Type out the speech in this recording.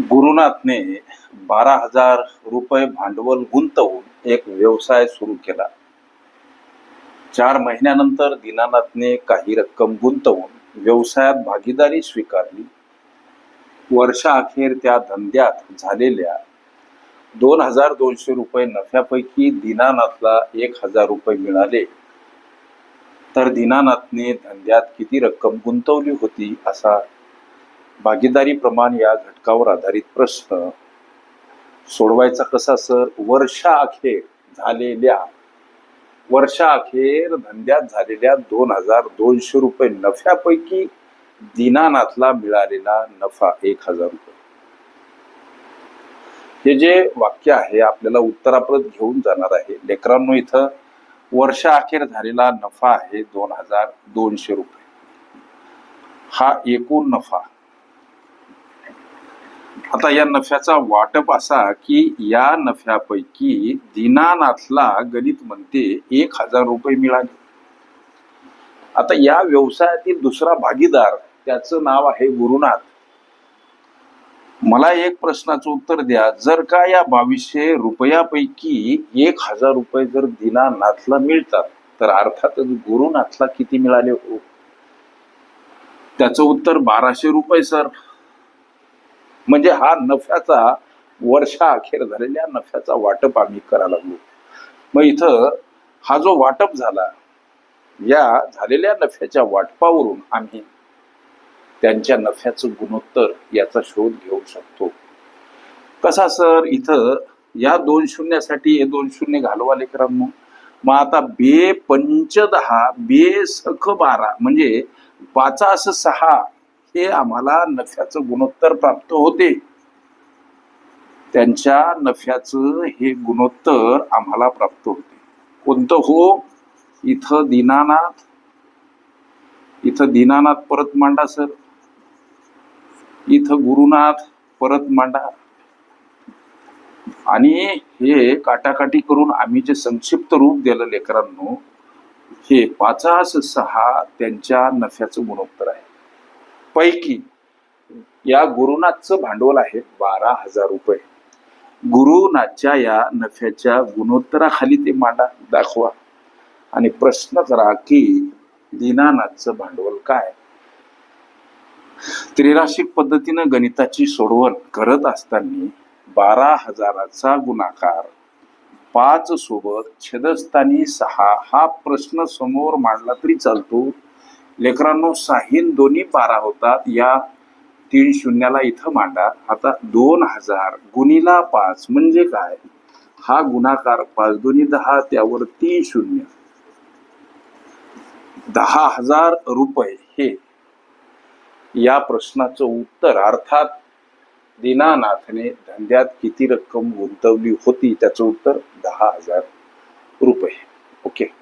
गुरुनाथने बारा हजार रुपये भांडवल गुंतवून एक व्यवसाय सुरू केला. चार महिन्यानंतर दीनानाथने काही रक्कम गुंतवून व्यवसायात भागीदारी स्वीकारली. वर्षाअखेर त्या धंद्यात झालेल्या दोन हजार दोनशे रुपये नफ्यापैकी दीनानाथला एक हजार रुपये मिळाले. तर दीनानाथने धंद्यात किती रक्कम गुंतवली होती असा भागीदारी प्रमाण या घटकावर आधारित प्रश्न सोडवायचा कसा सर? वर्षा अखेर झालेल्या वर्षा अखेर धंद्यात झालेल्या दोन हजार दोनशे रुपये नफ्यापैकी दीनानाथला मिळालेला नफा एक हजार रुपये. हे जे वाक्य आहे आपल्याला उत्तराप्रत घेऊन जाणार आहे. लेकरांनो इथं वर्षा अखेर झालेला नफा आहे दोन हजार दोनशे रुपये. हा एकूण नफा आता या नफ्याचा वाटप असा की या नफ्यापैकी दीनानाथला गणित म्हणते एक हजार रुपये मिळाले. आता या व्यवसायातील दुसरा भागीदार त्याचं नाव आहे गुरुनाथ. मला एक प्रश्नाचं उत्तर द्या. जर का या बावीसशे रुपयापैकी एक हजार रुपये जर दीनानाथला मिळतात तर अर्थातच गुरुनाथला किती मिळाले हो? त्याचं उत्तर बाराशे रुपये सर. म्हणजे हा नफ्याचा वर्षा अखेर झालेल्या नफ्याचा वाटप आम्ही करायला लागलो. मग इथं हा जो वाटप झाला या झालेल्या नफ्याच्या वाटपावरून आम्ही त्यांच्या नफ्याचं गुणोत्तर याचा शोध घेऊ शकतो. कसा सर इथं या दोन शून्यासाठी हे दोन शून्य घालवा लेकरांनो मग आता बे पंच दहा बे सख बारा म्हणजे पाचा असं सहा हे आम्हाला नफ्याचं गुणोत्तर प्राप्त होते. त्यांच्या नफ्याचं हे गुणोत्तर आम्हाला प्राप्त होते. कोणतं हो? इथं दीनानाथ. इथं दीनानाथ परत मांडा सर. इथं गुरुनाथ परत मांडा. आणि हे काटाकाटी करून आम्ही जे संक्षिप्त रूप दिलं लेकरांनो हे पाचास सहा त्यांच्या नफ्याचं गुणोत्तर आहे. पैकी या गुरुनाथचं भांडवल आहे बारा हजार रुपये. गुरुनाथच्या या नफ्याच्या गुणोत्तराखाली ते मांडा दाखवा. आणि प्रश्न करा की दीनानाथचं भांडवल काय? त्रिराशिक पद्धतीनं गणिताची सोडवण करत असताना बारा हजाराचा गुणाकार पाच सोबत छेदस्थानी सहा हा प्रश्न समोर मांडला तरी चालतो. लेकरांनो साहीन दोन्ही बारा होतात. या तीन शून्याला इथं मांडा. आता दोन हजार गुणीला पाच म्हणजे काय? हा गुणाकार पाच दोन्ही दहा त्यावर तीन शून्य. दहा हजार रुपये हे या प्रश्नाचं उत्तर अर्थात दीनानाथने धंद्यात किती रक्कम गुंतवली होती? त्याचं उत्तर दहा हजार रुपये. ओके.